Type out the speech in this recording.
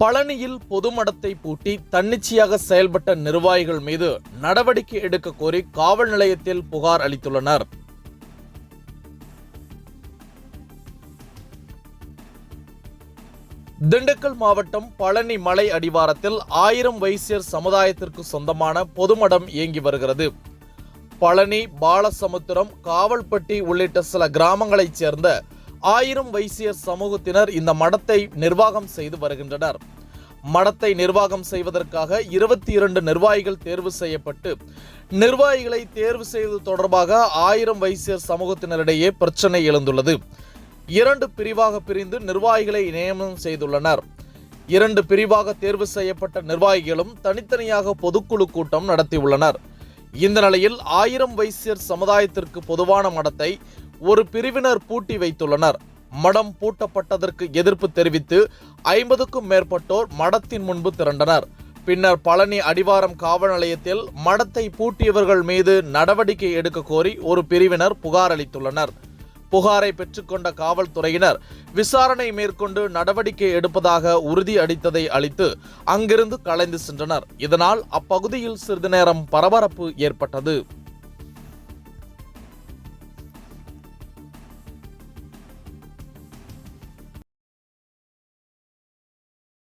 பழனியில் பொதுமடத்தை பூட்டி தன்னிச்சையாக செயல்பட்ட நிர்வாகிகள் மீது நடவடிக்கை எடுக்க கோரி காவல் நிலையத்தில் புகார் அளித்துள்ளனர். திண்டுக்கல் மாவட்டம் பழனி மலை அடிவாரத்தில் ஆயிரம் வைசியர் சமுதாயத்திற்கு சொந்தமான பொதுமடம் இயங்கி வருகிறது. பழனி பாலசமுத்திரம் காவல்பட்டி உள்ளிட்ட சில கிராமங்களைச் சேர்ந்த ஆயிரம் வைசியர் சமூகத்தினர் இந்த மடத்தை நிர்வாகம் செய்து வருகின்றனர். மடத்தை நிர்வாகம் செய்வதற்காக இருபத்தி இரண்டு நிர்வாகிகள் தேர்வு செய்யப்பட்டு நிர்வாகிகளை தேர்வு செய்வது தொடர்பாக ஆயிரம் வைசியர் சமூகத்தினரிடையே பிரச்சனை எழுந்துள்ளது. இரண்டு பிரிவாக பிரிந்து நிர்வாகிகளை நியமனம் செய்துள்ளனர். இரண்டு பிரிவாக தேர்வு செய்யப்பட்ட நிர்வாகிகளும் தனித்தனியாக பொதுக்குழு கூட்டம் நடத்தியுள்ளனர். இந்த நிலையில் ஆயிரம் வைசியர் சமுதாயத்திற்கு பொதுவான மடத்தை ஒரு பிரிவினர் பூட்டி வைத்துள்ளனர். மடம் பூட்டப்பட்டதற்கு எதிர்ப்பு தெரிவித்து ஐம்பதுக்கும் மேற்பட்டோர் மடத்தின் முன்பு திரண்டனர். பின்னர் பழனி அடிவாரம் காவல் நிலையத்தில் மடத்தை பூட்டியவர்கள் மீது நடவடிக்கை எடுக்க கோரி ஒரு பிரிவினர் புகார் அளித்துள்ளனர். புகாரை பெற்றுக்கொண்ட காவல்துறையினர் விசாரணை மேற்கொண்டு நடவடிக்கை எடுப்பதாக உறுதி அளித்ததை அளித்து அங்கிருந்து கலைந்து சென்றனர். இதனால் அப்பகுதியில் சிறிது நேரம் பரபரப்பு ஏற்பட்டது.